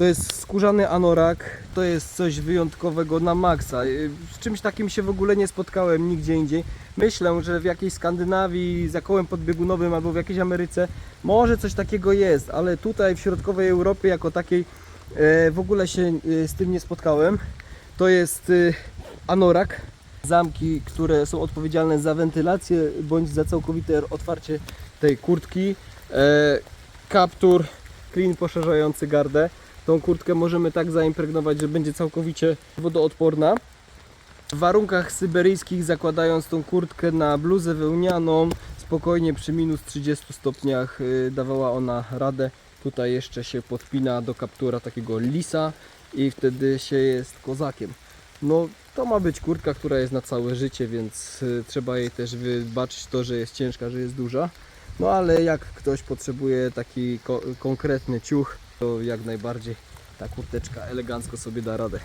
To jest skórzany anorak, to jest coś wyjątkowego na maksa. Y, Z czymś takim się w ogóle nie spotkałem nigdzie indziej. Myślę, że w jakiejś Skandynawii, za kołem podbiegunowym albo w jakiejś Ameryce może coś takiego jest, ale tutaj w środkowej Europie jako takiej e, w ogóle się e, z tym nie spotkałem. To jest e, anorak. Zamki, które są odpowiedzialne za wentylację bądź za całkowite otwarcie tej kurtki. Kaptur, klin poszerzający gardę. Tą kurtkę możemy tak zaimpregnować, że będzie całkowicie wodoodporna. W warunkach syberyjskich zakładając tą kurtkę na bluzę wełnianą, spokojnie przy minus 30 stopniach y, dawała ona radę. Tutaj jeszcze się podpina do kaptura takiego lisa i wtedy się jest kozakiem. No to ma być kurtka, która jest na całe życie, więc y, trzeba jej też wybaczyć to, że jest ciężka, że jest duża. No ale jak ktoś potrzebuje taki ko- konkretny ciuch, to jak najbardziej ta kurteczka elegancko sobie da radę.